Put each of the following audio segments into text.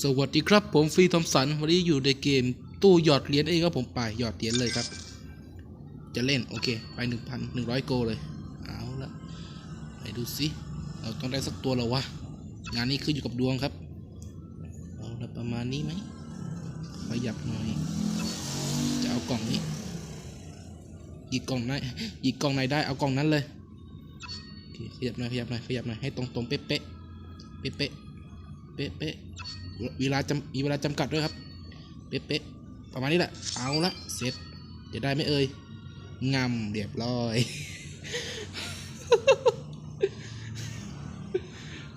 สวัสดีครับผมฟรีทอมสันวันนี้อยู่ในเกมตู้หยอดเหรียญเองครับผมไปหยอดเหรียญเลยครับ จะเล่นโอเคไปหนึ่งพันหนึ่งร้อยโกเลย เอาละไปดูสิเราต้องได้สักตัวแล้ววะงานนี้ขึ้นอยู่กับดวงครับเอาละประมาณนี้ไหมขยับหน่อยจะเอากล่องนี้หยิกกล่องไหนหยิกกล่องไหนได้เอากล่องนั้นเลยขยับหน่อยขยับหน่อยขยับหน่อยให้ตรงตรงๆเป๊ะเป๊ะเป๊ะเป๊ะเป๊ะ เวลาจำมีเวลาจำกัดด้วยครับ เป๊ะเป๊ะประมาณนี้แหละ เอาละเสร็จจะได้ไหมเอ่ยงำเรียบร้อย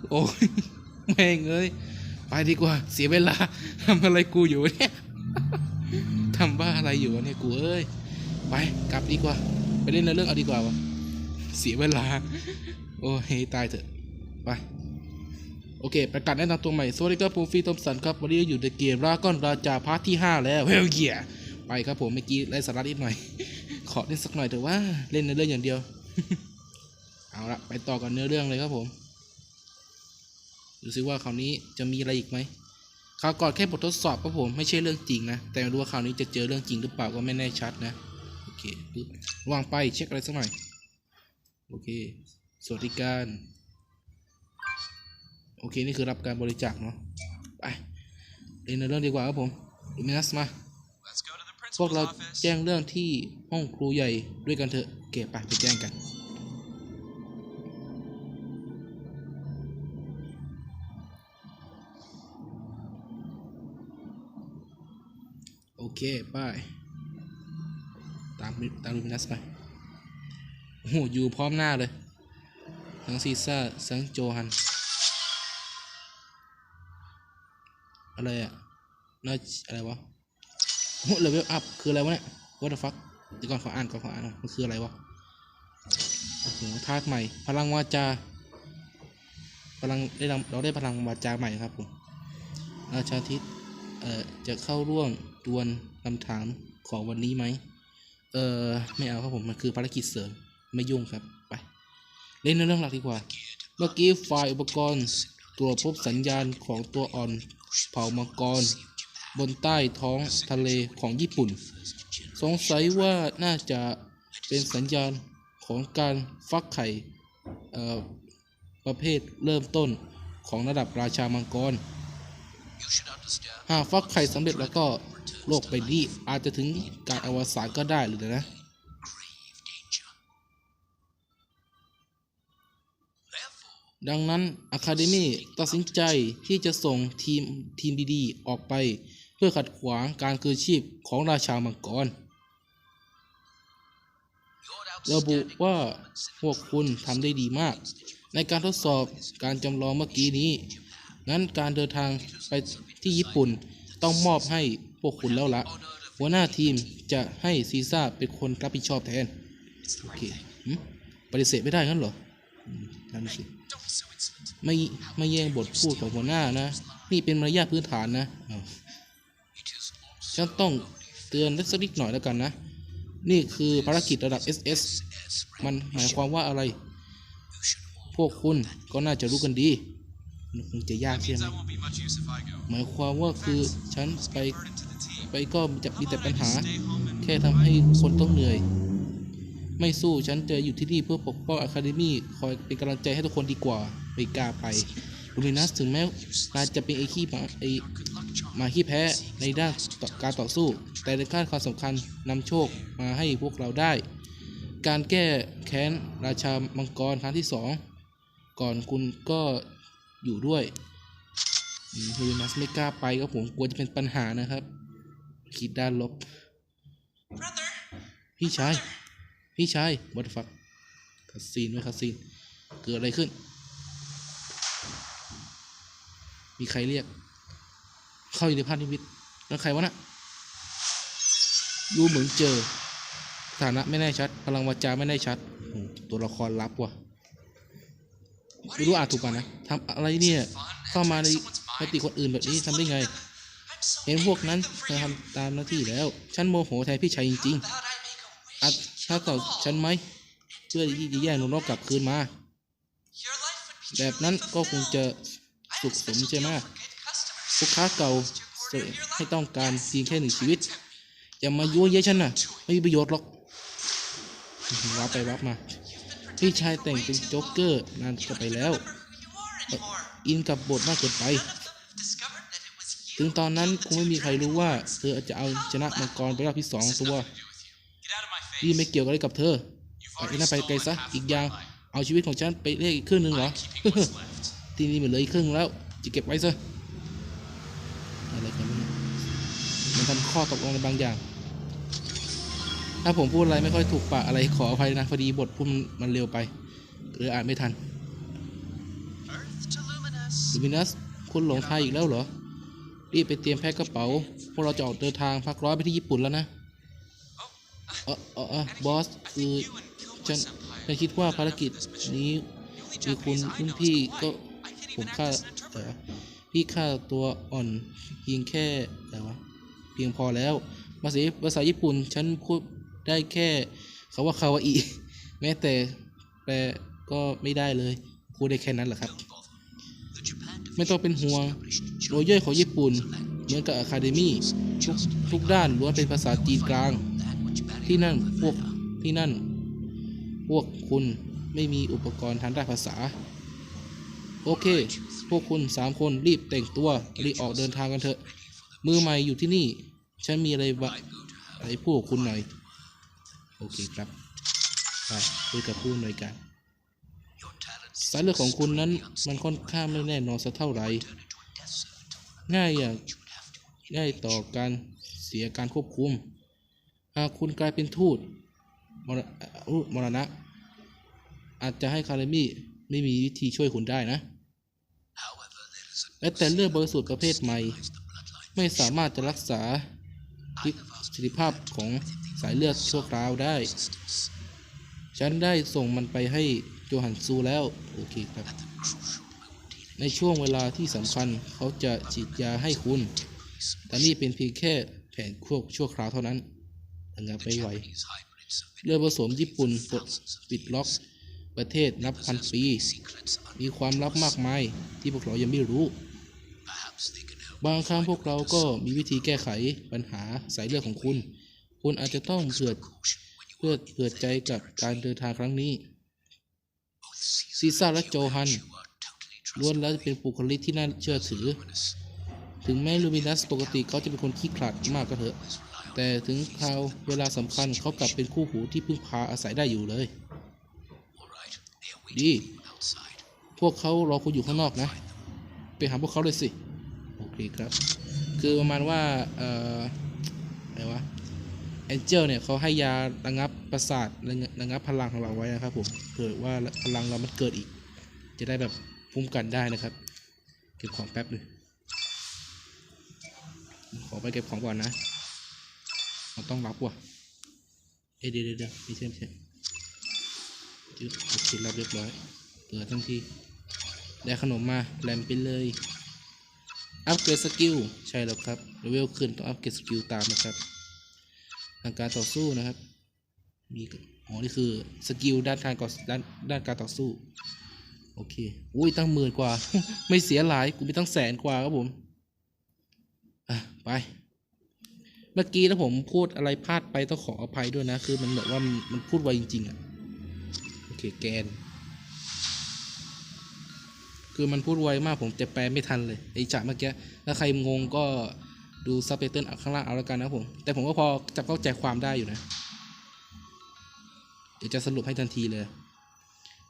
โอ้ยแม่งเอ้ยไปดีกว่า เสียเวลาทำอะไรกูอยู่เนี่ยทำบ้าอะไรอยู่เนี่ยกูเอ้ยไปกลับดีกว่า ไปเล่นในเรื่องเอาดีกว่าวะเสียเวลา โอ้ยตายเถอะไป โอเค ประกาศแนะนำตัวใหม่ สวัสดีครับผมฟรีทอมสันครับ วันนี้อยู่ในเกมราก้อนราจาพาร์ทที่ 5 แล้วเฮลเกียไปครับผมเมื่อกี้ไล่สาระนิดหน่อย ขอเล่นสักหน่อยเถอะว่าเล่นในเรื่องอย่างเดียว เอาละไปต่อกันเนื้อเรื่องเลยครับผมดูซิว่าคราวนี้จะมีอะไรอีกไหมคราวก่อนแค่บททดสอบครับผมไม่ใช่เรื่องจริงนะ แต่ไม่รู้ว่าคราวนี้จะเจอเรื่องจริงหรือเปล่าก็ไม่แน่ชัดนะโอเคปึ๊บวางไปเช็คอะไรสักหน่อยโอเคสวัสดิการ อเคนี่คือรับการบริจาคเนาะไปเรียนในเรื่องดีกว่าครับผมลูมินัสมา Let's go to the พวก principal's เรา office. แจ้งเรื่องที่ห้องครูใหญ่ด้วยกันเถอะเก็บไปไปแจ้งกันโอเคไปตามตามลูมินัสไปโอ้โหอยู่พร้อมหน้าเลยทั้งซีซ่าทั้งโจฮัน อะไรอะน่าอะไรวะโอ้เลเวลอัพคืออะไรวะเนี่ย what the fuck เดี๋ยวก่อนขออ่านก่อนขออ่านมันคืออะไรวะโอ้โหธาตุใหม่ พลังวาจา พลังได้เราได้พลังวาจาใหม่ครับผมราชาทิตเอ่อจะเข้าร่วมดวลคำถามของวันนี้ไหมเอ่อไม่เอาครับผมมันคือภารกิจเสริมไม่ยุ่งครับไป เล่นในเรื่องหลักดีกว่า เมื่อกี้ฝ่ายอุปกรณ์ ตรวพบสัญญาณของตัวอ่อนเผ่ามังกร บนใต้ท้องทะเลของญี่ปุ่น สงสัยว่าน่าจะเป็นสัญญาณของการฟักไข่เอ่อประเภทเริ่มต้นของระดับราชามังกร หากฟักไข่สำเร็จแล้วก็โลกใบนี้อาจจะถึงการอวสานก็ได้หรือนะ ดังนั้นอะคาเดมี่ตัดสินใจที่จะส่งทีมทีมดีๆ ออกไป เพื่อขัดขวางการคืนชีพของราชามังกรระบุว่าพวกคุณทำได้ดีมาก ในการทดสอบการจำลองเมื่อกี้นี้ งั้นการเดินทางไปที่ญี่ปุ่นต้องมอบให้พวกคุณแล้วละหัวหน้าทีมจะให้ซีซ่าเป็นคนรับผิดชอบแทน โอเคหึปฏิเสธไม่ได้งั้นเหรอนั่นสิ ไม่ไม่แย่งบทพูดของหัวหน้านะ นี่เป็นมารยาทพื้นฐานนะฉันต้องเตือนเล็กสักนิดหน่อยแล้วกันนะ นี่คือภารกิจระดับ SS มันหมายความว่าอะไร พวกคุณก็น่าจะรู้กันดีคงจะยากใช่ไหมหมายความว่าคือฉันไปไปก็จะมีแต่ปัญหา แค่ทำให้คนต้องเหนื่อย ไม่สู้ฉันจะอยู่ที่นี่เพื่อปกป้องอะคาเดมี่คอยเป็นกำลังใจให้ทุกคนดีกว่าไม่กล้าไปลูมินัสถึงแม้นายจะเป็นไอ้ขี้หมาไอ้หมาขี้แพ้ในด้านต่อการต่อสู้ แต่ในด้านความสำคัญนำโชคมาให้พวกเราได้ การแก้แค้นราชามังกรครั้งที่สองก่อนคุณก็อยู่ด้วยอืมลูมินัสไม่กล้าไปก็ผมกลัวจะเป็นปัญหานะครับ คิดด้านลบ Brother, พี่ชาย พี่ชาย what the fuck คัสซีนไว้คัสซีนเกิดอะไรขึ้น มีใครเรียก เข้าอยู่ในภาพนิมิตแล้วใครวะน่ะดูเหมือนเจอสถานะไม่แน่ชัด พลังวาจาไม่แน่ชัด ตัวละครลับว่ะไม่รู้อ่านถูกป่ะนะทำอะไรเนี่ย เข้ามาในมติคนอื่นแบบนี้ทำได้ไง เห็นพวกนั้นจะทำตามหน้าที่แล้ว ฉันโมโหแทนพี่ชายจริง ๆ อัด wish. ถ้าต่อฉันไหมเพื่อที่จะแย่งนรกกลับคืนมา Your life would be แบบนั้นก็คงจะ I have สุ a ขสม special ใช่ไหม deal for good customers. ลูกค้าเก่าเสยให้ต้องการเพียงแค่หนึ่งชีวิต อย่ามายั่วเย้ยฉันนะไม่มีประโยชน์หรอกวับไปวับมา พี่ชายแต่งเป็นโจ๊กเกอร์นานก็ไปแล้ว Who you are anymore. อินกับบทมากเกินไป None of them discovered that it was you. ถึงตอนนั้นคงไม่มีใครรู้ว่า เธออาจจะเอาชนะมังกรไปรอบที่สองตัว Get out of my face. พี่ไม่เกี่ยวอะไรกับเธอเอาไอ้นั่นไปไกลซะอีกอย่างเอาชีวิตของฉันไปเรียกอีกครึ่งหนึ่งเหรอ Keeping what's left. ที่นี่มันเหลืออีกครึ่งแล้วจะเก็บไว้ซะอะไรกันวะเนี่ยมันทำข้อตกลงในบางอย่าง ถ้าผมพูดอะไรไม่ค่อยถูกปากอะไรขออภัยนะพอดีบทพูดมันมันเร็วไปหรืออ่านไม่ทัน Earth to Luminous. ลูมินัสคุณหลงทางอีกแล้วเหรอรีบไปเตรียมแพ็คกระเป๋า พวกเราจะออกเดินทางพักร้อยไปที่ญี่ปุ่นแล้วนะเออเออเออบอสคือฉันฉันคิดว่าภารกิจนี้ The only มีคุณรุ่นพี่ก็ผม even ค่าแต่พี่ค่าตัวอ่อนเพียงแค่อะไรวะเพียงพอแล้วภาษาภาษาญี่ปุ่นฉันพูดได้แค่คาว่าคาวาอิแม้แต่แปลก็ไม่ได้เลยพูดได้แค่นั้นแหละครับ ไม่ต้องเป็นห่วงโรเยอร์ของญี่ปุ่นเหมือนกับอะคาเดมี่ทุกทุกด้านล้วนเป็นภาษาจีนกลาง ที่นั่นพวกที่นั่น พวกคุณไม่มีอุปกรณ์ทางด้านภาษา โอเค พวกคุณสามคนรีบแต่งตัวรีบออกเดินทางกันเถอะ มือใหม่อยู่ที่นี่ ฉันมีอะไรบะอะไรพูดกับคุณหน่อย โอเคครับไปคุยกับผู้อำนวยการสายเลือดของคุณนั้นมันค่อนข้างไม่แน่นอนสักเท่าไหร่ง่ายอย่างง่ายต่อการเสียการควบคุม หากคุณกลายเป็นทูตมรมรณะ อาจจะให้คาเรมี่ไม่มีวิธีช่วยคุณได้นะ และแต่เลือดบริสุทธิ์ประเภทใหม่ ไม่สามารถจะรักษาประสิทธิภาพของสายเลือดชั่วคราวได้ ฉันได้ส่งมันไปให้โจฮันซูแล้ว โอเคครับ ในช่วงเวลาที่สำคัญเขาจะฉีดยาให้คุณ แต่นี่เป็นเพียงแค่แผนควบชั่วคราวเท่านั้น ระงับไม่ไหวเรือผสมญี่ปุ่นปลดปิดล็อก ประเทศนับพันปี มีความลับมากมายที่พวกเรายังไม่รู้ บางครั้งพวกเราก็มีวิธีแก้ไขปัญหาสายเลือดของคุณ คุณอาจจะต้องเผื่อเพื่อเผื่อใจกับการเดินทางครั้งนี้ซีซ่าและโจฮันล้วนแล้วเป็นบุคลิกที่น่าเชื่อถือ ถึงแม้ลูมินัสปกติเขาจะเป็นคนขี้ขลาดมากก็เถอะ แต่ถึงคราวเวลาสำคัญเขากลับเป็นคู่หูที่พึ่งพาอาศัยได้อยู่เลย ดี พวกเขารอคุณอยู่ข้างนอกนะ ไปหาพวกเขาเลยสิ โอเคครับ คือประมาณว่า เอ่ออะไรวะแองเจลเนี่ยเขาให้ยาระงับประสาทระงับระงับพลังของเราไว้นะครับผมเผื่อว่าพลังเรามันเกิดอีก จะได้แบบคุ้มกันได้นะครับ เก็บของแป๊บหนึงขอไปเก็บของก่อนนะ เราต้องรับว่ะเดี๋ยวเดี๋ยวเดี๋ยวไม่ใช่ไม่ใช่จึ๊บโอเครับเรียบร้อยเปิดทันทีได้ขนมมาแลมไปเลยอัพเกรดสกิลใช่แล้วครับเลเวลขึ้นต้องอัพเกรดสกิลตามนะครับทางการต่อสู้นะครับ มีอ๋อนี่คือสกิลด้านการก่อด้านด้านการต่อสู้ โอเค อุ้ยตั้งหมื่นกว่า ไม่เสียหลาย กูมีตั้งแสนกว่าครับผม อะ ไป เมื่อกี้ถ้าผมพูดอะไรพลาดไปต้องขออภัยด้วยนะ คือมันแบบว่ามันพูดไวจริงๆอะ โอเคแกน คือมันพูดไวมากผมจะแปลไม่ทันเลยไอ้จากเมื่อกี้ ถ้าใครงงก็ดูซับไตเติลข้างล่างเอาแล้วกันนะผม แต่ผมก็พอจะเข้าใจความได้อยู่นะ เดี๋ยวจะสรุปให้ทันทีเลย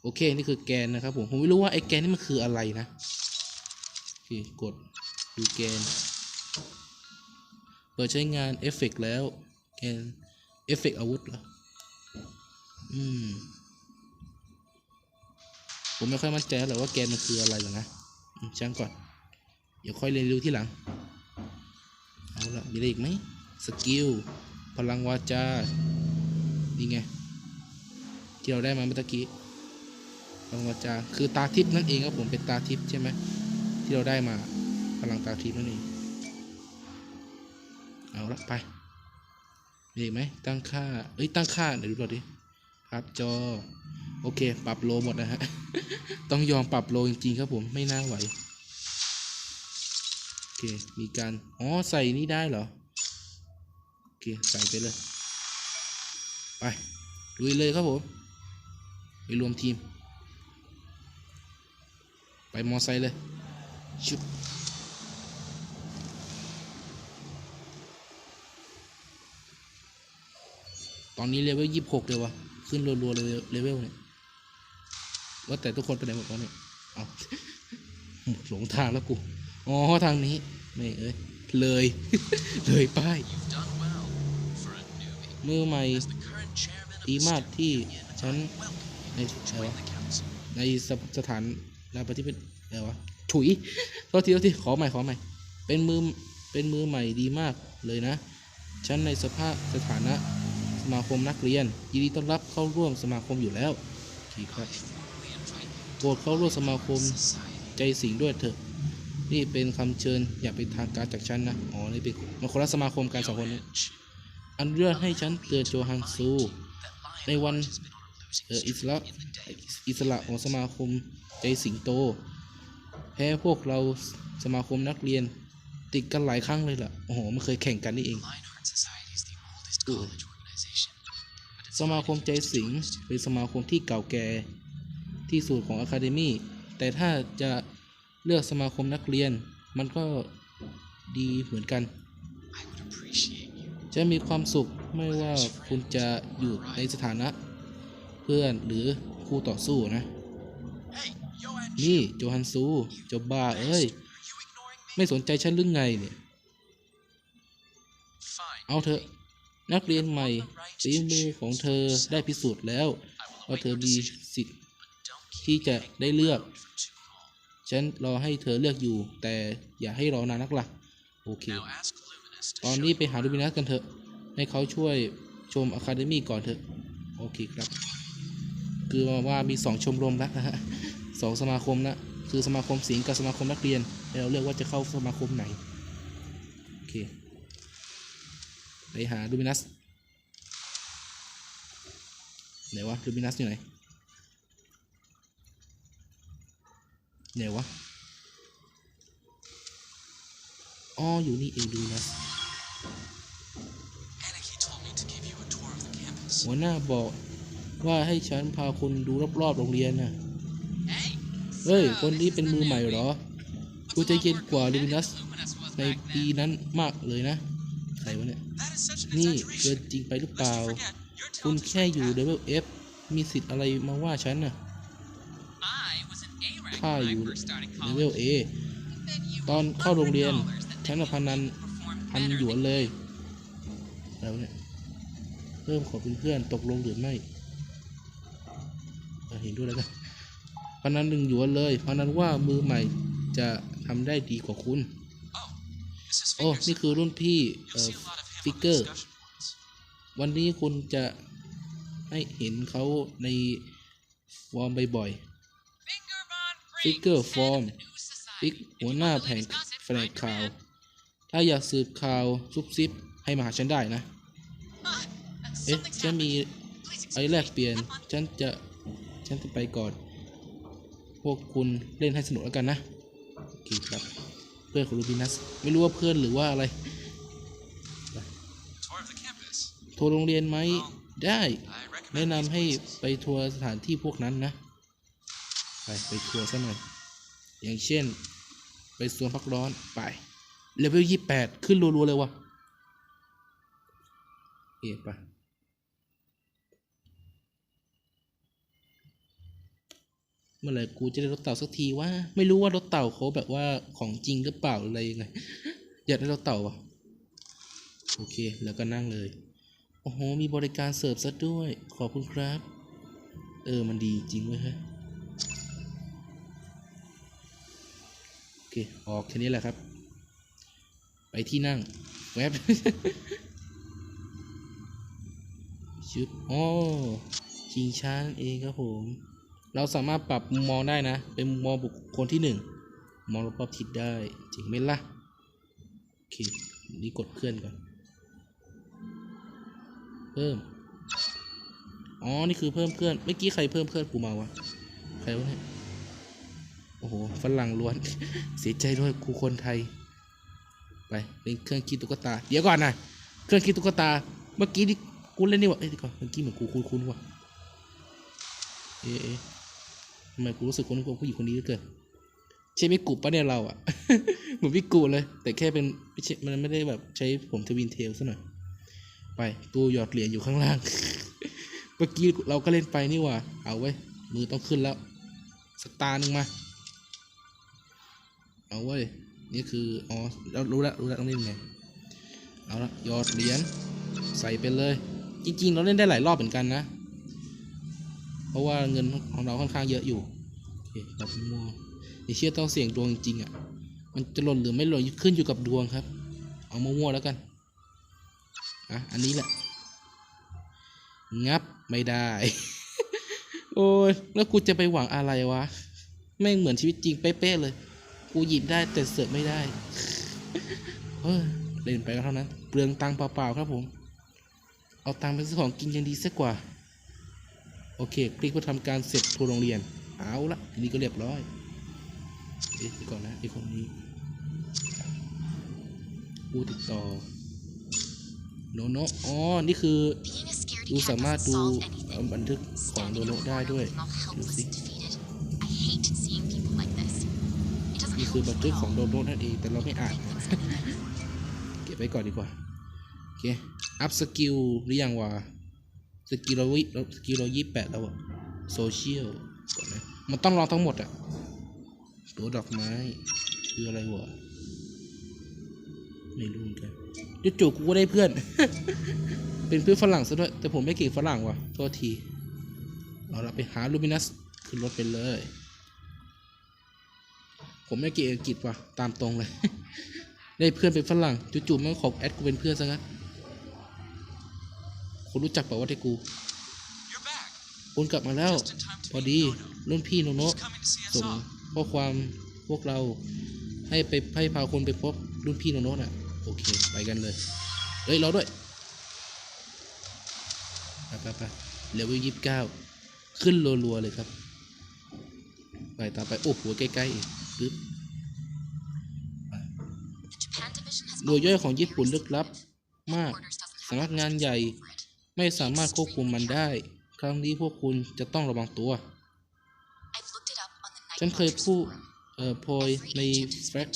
โอเค นี่คือแกนนะครับผม ผมไม่รู้ว่าไอ้แกนนี่มันคืออะไรนะ โอเค กดดูแกน เปิดใช้งานเอฟเฟกแล้วแกนเอฟเฟกอาวุธเหรอ อืม ผมไม่ค่อยมั่นใจหรอกว่าแกนมันคืออะไรหรอกนะช่างก่อน เดี๋ยวค่อยเรียนรู้ที่หลัง เอาละมีอะไรอีกไหมสกิล พลังวาจา นี่ไง ที่เราได้มาเมื่อกี้ พลังวาจา คือตาทิพย์นั่นเองครับผม เป็นตาทิพย์ใช่ไหม ที่เราได้มา พลังตาทิพย์นั่นเอง เอาละไป มีอีกไหมตั้งค่า เอ้ยตั้งค่าเดี๋ยวดูก่อนดิพับจอ โอเค ปรับโลหมดนะฮะ ต้องยอมปรับโลจริงๆครับผมไม่น่าไหว โอเค มีการ อ๋อ ใส่นี่ได้เหรอ โอเค ใส่ไปเลย ไปลุยเลยครับผม ไปรวมทีม ไปมอไซค์เลยชุบ ตอนนี้เลเวลยี่สิบหกเลยวะขึ้นรัวๆเลยเลเวลเนี่ยว่าแต่ทุกคนไปไหนหมดวะเนี่ยเอาหลงทางแล้วกูอ๋อทางนี้ไม่เอ้ยเลย เลยป้ายมือใหม่ดีมากที่ฉันในอะไรวะในสถสถานนาปฏิบัติอะไรวะถุยโทษทีโทษทีขอใหม่ขอใหม่ เป็นมือเป็นมือใหม่ดีมากเลยนะ ฉันในสภาพสถานะ มาคมนักเรียน ยินดีต้อนรับเข้าร่วมสมาคมอยู่แล้วโอเครับโปรดเข้าร่วมสมาคมใจสิงด้วยเถอะ นี่เป็นคำเชิญอย่าเป็นทางการจากฉันนะ อ๋อ นี่เป็นมันคนละสมาคมการสองคนนี้อันเลือกให้ฉันเตือนโจฮันซู ในวันเอออิสระอิสระของสมาคมใจสิงโต แพ้พวกเราสมาคมนักเรียน ติดกันหลายครั้งเลยล่ะ โอ้โห มันเคยแข่งกันนี่เอง สมาคมใจสิงเป็นสมาคมที่เก่าแก่ที่สุดของอะคาเดมี่แต่ถ้าจะเลือกสมาคมนักเรียน มันก็ดีเหมือนกัน จะมีความสุขไม่ว่าคุณจะอยู่ในสถานะเพื่อนหรือคู่ต่อสู้นะ นี่โจฮันซูจ้าบ้าเอ้ย ไม่สนใจฉันหรือไงเนี่ย เอาเถอะ นักเรียนใหม่ฝีมือของเธอได้พิสูจน์แล้ว ว่าเธอมีสิทธิ์ที่จะได้เลือก ฉันรอให้เธอเลือกอยู่ แต่อย่าให้รอนานนักล่ะ โอเค ตอนนี้ไปหาดูมินัสกันเถอะ ให้เขาช่วยชมอะคาเดมี่ก่อนเถอะ โอเคครับ คือว่ามีสองชมรมแล้วนะฮะสองสมาคมนะ คือสมาคมสิงห์กับสมาคมนักเรียน เราเลือกว่าจะเข้าสมาคมไหน โอเค ไปหาดูมินัสไหนวะดูมินัสอยู่ไหนไหนวะอ๋ออยู่นี่เองดูมินัสหัวหน้าบอกว่าให้ฉันพาคุณดูรอบๆโรงเรียนน่ะ เฮ้ย คนนี้เป็นมือใหม่เหรอ กูจะเย็นกว่าลูมินัสในปีนั้นมากเลยนะ ใครวะเนี่ย That is such an นี่เกิน exaggeration. จริงไปหรือเปล่า Lest you forget, your คุณ talent is แค่อยู่ fantastic. เลเวล F มีสิทธิ์อะไรมาว่าฉันน่ะ I was an A rank ข้า when อยู่ I first started เลเวล college. A Bet you ตอนเข้าโรงเรียน $100 that ฉันน่ะพนัน performed พัน better หยวน than เลยแล้วะเนี่ยเริ่มขอเป็นเพื่อนตกลงหรือไม่เออเห็นด้วยแล้วกันพนันหนึ่งหยวนเลยพนันว่ามือใหม่จะทำได้ดีกว่าคุณ Oh, this is โอ้ Fingers. นี่คือรุ่นพี่ You'll เอ่อ ฟิกเกอร์ วันนี้คุณจะให้เห็นเขาในฟอร์มบ่อย Finger Bond Freak Figure said form. the new society. ๆฟิกหัวหน้าแผงแผนกข่าว ถ้าอยากสืบข่าวซุบซิบให้มาหาฉันได้นะ เอ๊ะ ฉันมีไอ้แลกเปลี่ยน ฉันจะ ฉันจะไปก่อน พวกคุณเล่นให้สนุกแล้วกันนะ โอเคครับ เพื่อนของลูบินัส ไม่รู้ว่าเพื่อนหรือว่าอะไร campus. โทรโรงเรียนไหมได้ I แนะ recommend นำ these ให้ places. ไปทัวร์สถานที่พวกนั้นนะ ไปไปทัวร์ซะหน่อย อย่างเช่น ไปสวนพักร้อนไปเลเวลยี่แปดขึ้นรัวๆเลยวะเอ๊ะไปเมื่อไหร่กูจะได้รถเต่าสักทีว่า ไม่รู้ว่ารถเต่าเขาแบบว่าของจริงหรือเปล่าหรืออะไรยังไงอยากได้รถเต่าอะ โอเค แล้วก็นั่งเลย โอ้โห มีบริการเสิร์ฟซะด้วย ขอบคุณครับ เออ มันดีจริงเว้ยฮ้ยโอเค ออกแค่นี้แหละครับ ไปที่นั่ง แวบชึบอ๋อชิงช้านเองครับผม เราสามารถปรับมุมมองได้นะ เป็นมุมมองบุคคลที่หนึ่ง มองรอบทิศได้จริงไหมล่ะ โอเค นี่กดเคลื่อนก่อน เพิ่ม อ๋อ นี่คือเพิ่มเพื่อน เมื่อกี้ใครเพิ่มเพื่อนกูมาวะ ใครวะเนี่ย โอ้โห ฝรั่งล้วน เสียใจด้วยกูคนไทย ไป เป็นเครื่องคิดตุ๊กตา เดี๋ยวก่อนนะ เครื่องคิดตุ๊กตา เมื่อกี้ที่กูเล่นนี่วะเอ้ยเดี๋ยวก่อน เมื่อกี้เหมือนกูคุ้นๆว่ะเอ๊ะเอ๊ะทำไมกูรู้สึกคุ้นกับผู้หญิงคนนี้เหลือเกินใช่ไม่กูปะเนี่ยเราอะเหมือนพี่กูเลย แต่แค่เป็นไม่ใช่มันไม่ได้แบบใช้ผมทวินเทลซะหน่อย ไปตู้หยอดเหรียญอยู่ข้างล่าง เมื่อกี้เราก็เล่นไปนี่ว่า เอาไว้ มือต้องขึ้นแล้ว สตาร์หนึ่งมา เอาเว้นี่คืออ๋อเรารู้แล้วรู้แล้วต้องเล่นไง เอาละหยอดเหรียญใส่ไปเลย จริงๆ เราเล่นได้หลายรอบเหมือนกันนะ เพราะว่าเงินของเราค่อนข้างเยอะอยู่โอเคแบมั่วอย่าเชื่อต้องเสี่ยงดวงจริงๆอะ มันจะหล่นหรือไม่หล่นขึ้นอยู่กับดวงครับ เอามั่วๆแล้วกัน อะอันนี้แหละ งับไม่ได้ โอ้ยแล้วกูจะไปหวังอะไรวะไม่งเหมือนชีวิตจริงเป๊ะๆเลย กูหยิบได้แต่เสือกไม่ได้เฮ้ยเล่นไปก็เท่านั้น เปลืองตังเปล่าๆครับผม เอาตังไปซื้อของกินยังดีสักกว่า โอเค คลิกเพื่อทำการเสร็จทัวร์โรงเรียน เอาละทีนี้ก็เรียบร้อยเอ๊ะก่อนนะไอ้คนนี้ผู้ติดต่อ โนโนอ๋อ นี่คือ Being a scaredy ดู cat สามารถ doesn't ดู solve เอ่อ anything. บันทึกของโด Standing โน in a ได้ corner ด้วย looking all ดู helpless สิ and defeated. I hate seeing people like this. It doesn't นี่คือ help บัน you ทึก at ของ all. โดโนนั่นเอง แต่เราไม่อ่านนะเก็บไว้ก่อนดีกว่า โอเค อัพสกิลหรือยังวะ สกิลเราวิสกิลเรายี่แปดแล้วอะโซเชียลก่อนนะ มันต้องลองทั้งหมดอะตัวดอกไม้ คืออะไรวะ ไม่รู้เหมือนกัน จู่ๆกูก็ได้เพื่อน เป็นเพื่อนฝรั่งซะด้วย แต่ผมไม่เก่งฝรั่งว่ะโทษทีเอาละไปหาลูมินัสขึ้นรถไปเลย ผมไม่เก่งอังกฤษว่ะตามตรงเลย ได้เพื่อนเป็นฝรั่งจู่ๆมันขอแอดกูเป็นเพื่อนซะงั้นคุณรู้จักเปล่าว่าที่กูคุณกลับมาแล้ว พอดีรุ่นพี่โนโนะส่งข้อความพวกเราให้ไปให้พาคนไปพบรุ่นพี่โนโนะน่ะ โอเค ไปกันเลย เฮ้ย เราด้วย ไปไปไปเลเวลยี่สิบเก้าขึ้นรัวๆเลยครับ ไปตามไป โอ้โห ใกล้ๆอีกปึ๊บหน่วยย่อยของญี่ปุ่นลึกลับมากสำนักงานใหญ่ไม่สามารถควบคุมมันได้ ครั้งนี้พวกคุณจะต้องระวังตัว ฉันเคยพูดเอ่อโพยในแฟก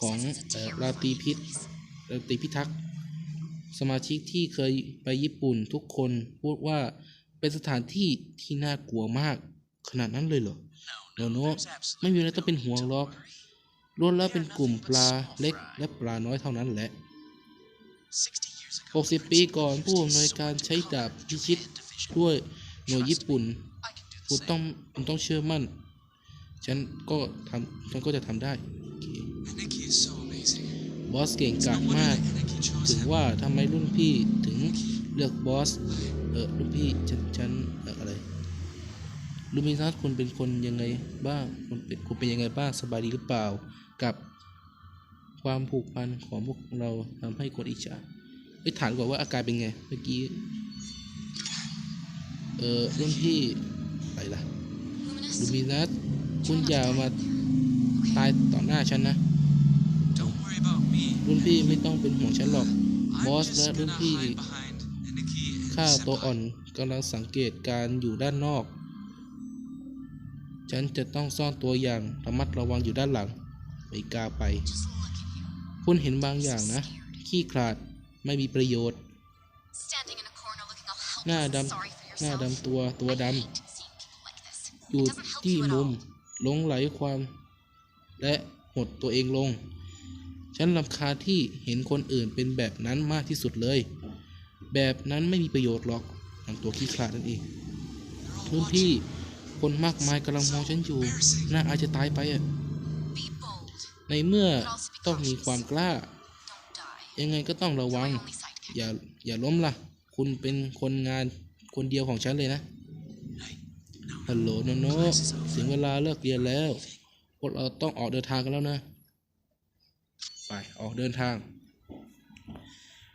ของ says it's a เอ่อ terrifying ราตรีพิษ place. ราตรีพิทักษ์สมาชิกที่เคยไปญี่ปุ่นทุกคนพูดว่าเป็นสถานที่ที่น่ากลัวมาก ขนาดนั้นเลยเหรอ No, No, no, no. there's absolutely ไม่มีอะไรต้องเป็นห่วงหรอก no worry. ล้วนแล้วเป็นกลุ่มปลาเล็กและปลาน้อยเท่านั้นแหละ 60 years ago, 60ปีก่อนผู้อำนวยการใช้ดาบพิชิตด้วยหน่วยญี่ปุ่น I can do คุณ the ต้อง same. คุณต้องเชื่อมั่น ฉันก็ทำฉันก็จะทำได้ บอสเก่งกาจมาก ถึงว่าทำไมรุ่นพี่ถึงเลือกบอส เออรุ่นพี่ฉันฉันออะไรลูมินัสคุณเป็นคนยังไงบ้างคุณเป็นคุณเป็นยังไงบ้างสบายดีหรือเปล่า กับความผูกพันของพวกเราทำให้คนอิจฉาไอ้ถามก่อนว่าอาการเป็นไงเมื่อกี้ เออรุ่นพี่อะไรล่ะลูมินัสคุณอย่ามาตายต่อหน้าฉันนะ รุ่นพี่ไม่ต้องเป็นห่วงฉันหรอก I'm บอส just และรุ่น gonna พี่ hide behind Nikki and ข้าตัวอ่อ Senpai. นกำลังสังเกตการอยู่ด้านนอก ฉันจะต้องซ่อนตัวอย่างระมัดระวังอยู่ด้านหลัง ไม่กล้าไป Just look at you. คุณเห็นบางอย่างนะ ขี้ขลาดไม่มีประโยชน์ Standing in a corner looking all หน้า helpless ด and sorry for ำหน้า yourself. ดำตัวตัว I ด hate seeing people like this. ำอยู่ It doesn't help ที่ you at มุม all. หลงไหลความ และหดตัวเองลง ฉันรำคาญที่เห็นคนอื่นเป็นแบบนั้นมากที่สุดเลย แบบนั้นไม่มีประโยชน์หรอกทำตัวขี้ขลาดนั่นเองรุ่นพี่คนมากมายกำลังมองฉันอยู่น่าอายจะตายไปอะในเมื่อต้องมีความกล้า ยังไงก็ต้องระวัง อย่าอย่าล้มล่ะ คุณเป็นคนงานคนเดียวของฉันเลยนะฮัลโหลโนโนถึงเวลาเลิกเรียนแล้ว พวกเราต้องออกเดินทางกันแล้วนะ ไปออกเดินทาง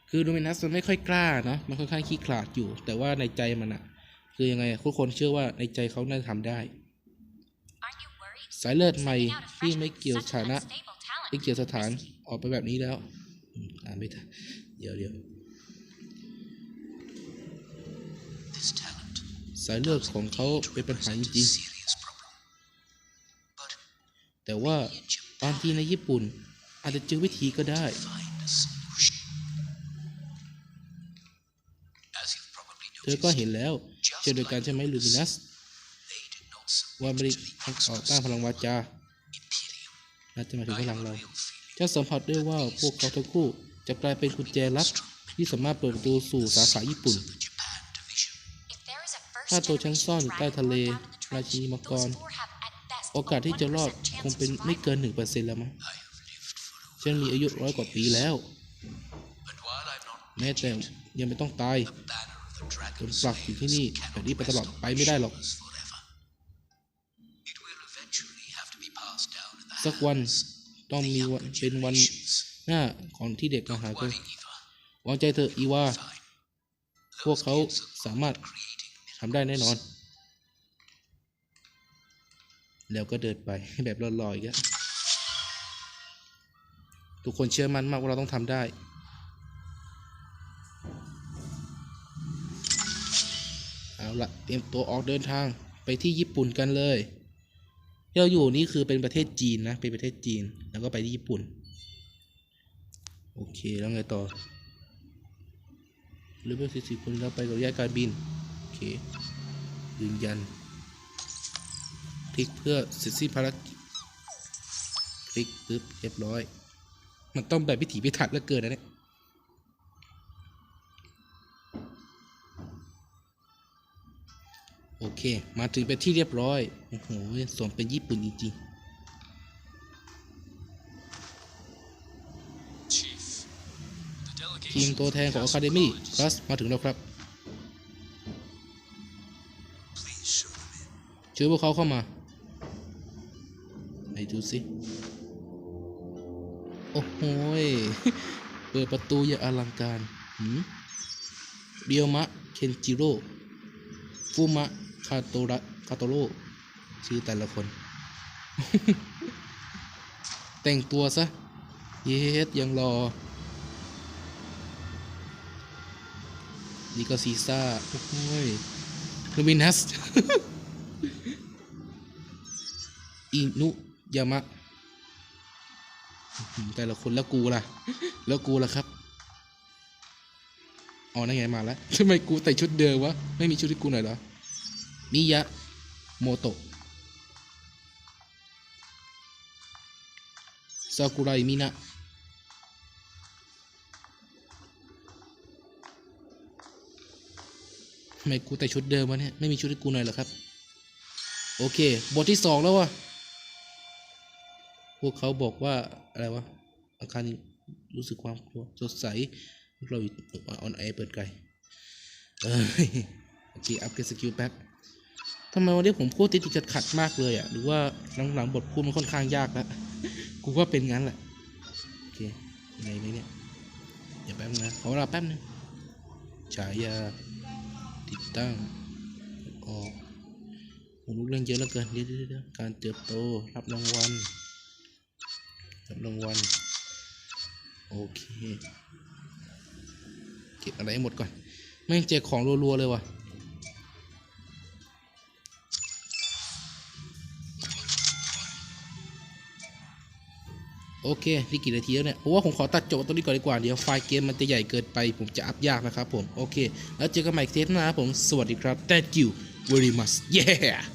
คือโดมินัสมันไม่ค่อยกล้าเนาะมันค่อนข้างขี้ขลาดอยู่ แต่ว่าในใจมันอะคือยังไงทุกคนเชื่อว่าในใจเขาน่าจะทำได้ สายเลือดใหม่ที่ไม่เกี่ยวฐานะ unstable talent ที่เกี่ยรสถานออกไปแบบนี้แล้วอ่านไม่ทันเดี๋ยวเดี๋ยวสายเลือดของเขาเป็นปัญหาจริงๆแต่ว่าบางทีในญี่ปุ่น อาจจะเจอวิธีก็ได้ เธอก็เห็นแล้วเช่นเดียวกันใช่ไหมลูมินัส ว่าบริได้ต่อต้านพลังวาจาอาจะมาถึงพลังเราจะสัมผัสได้ว่าพวกเขาทั้งคู่จะกลายเป็นกุญแจลับที่สามารถเปิดประตูสู่สาขาญี่ปุ่น ถ้าตัวชั้นซ่อนใต้ทะเล ราชินีมังกร โอกาสที่จะรอดคงเป็นไม่เกิน 1%แล้วมั้ง ฉันมีอายุร้อยกว่าปีแล้ว แม้แต่ยังไม่ต้องตายจนปักอยู่ที่นี่แบบนี้ไปตลอดไปไม่ได้หรอกสักวันต้องมีวันเป็นวันหน้าของที่เด็กมาหา Don't กัน worry, Eva. วางใจเถอะอีวาพวกเขาสามารถทำได้แน่นอน แล้วก็เดินไปแบบลอยๆอีกแล้ว ทุกคนเชื่อมั่นมากว่าเราต้องทำได้ เอาละเตรียมตัวออกเดินทางไปที่ญี่ปุ่นกันเลยที่เราอยู่นี่คือเป็นประเทศจีนนะ เป็นประเทศจีน แล้วก็ไปที่ญี่ปุ่น โอเค แล้วไงต่อหรือเป็นสี่สิคนแล้วไปกับยายการบิน โอเค ยืนยัน คลิกเพื่อเสร็จสิ้นภารกิจ คลิกปึ๊บ เรียบร้อย มันต้องแบบพิถีพิถันเหลือเกินนะเนี่ยโอเค มาถึงเป็นที่เรียบร้อย โอ้โหสมเป็นญี่ปุ่นจริง Chief, the ๆทีม delegation ตัวแทนของ Academy คลาสมาถึงแล้วครับ Please show them in. เชิญพวกเขาเข้ามา ไหนดูสิ โอ้โหเปิดประตูอย่างอลังการหืมเรียวมะ เคนจิโร่ฟูมะ คาโตระคาโตโร่ชื่อแต่ละคน แต่งตัวซะ เยสยังรอ นี่ก็ซีซ่า โอ้โหยลูมินัส อินุยามะ แต่ละคนแล้วกูล่ะ แล้วกูล่ะครับอ๋อนั่นไงมาแล้วทำไมกูแต่ชุดเดิมวะ ไม่มีชุดที่กูหน่อยเหรอมิยะ โมโตะซากุไรมินะทำไมกูแต่ชุดเดิมวะเนี่ย ไม่มีชุดที่กูหน่อยเหรอครับ โอเค บทที่สองแล้ววะ วกเขาบอกว่าอะไรวะอาคารรู้สึกความกลัวสดใสเราอยู่ออนไอเปิดไกลเออโอเคอัพเกรดสกิลแป๊บทำไมวันนี้ผมพูดติดติดขัดขัดมากเลยอะ หรือว่าหลังๆบทพูดมันค่อนข้างยากแล้วกูว่าเป็นงั้นแหละ โอเคไงไหมเนี่ยเดี๋ยวแป๊บนะขอเวลาแป๊บนึงฉายาติดตั้งออกผมรู้เรื่องเยอะเหลือเกินเดี๋ยวการเติบโตรับรางวัล รับรางวัลโอเคเก็บอะไรหมดก่อนแม่เจอของรัวๆเลยว่ะโอเคนี่กี่นาทีแล้วเนี่ยผมว่าผมขอตัดจบตรงนี้ก่อนดีกว่า เดี๋ยวไฟล์เกมมันจะใหญ่เกินไป ผมจะอัพยากนะครับผม โอเค แล้วเจอกันใหม่เทปหน้าครับผม สวัสดีครับ thank you very much yeah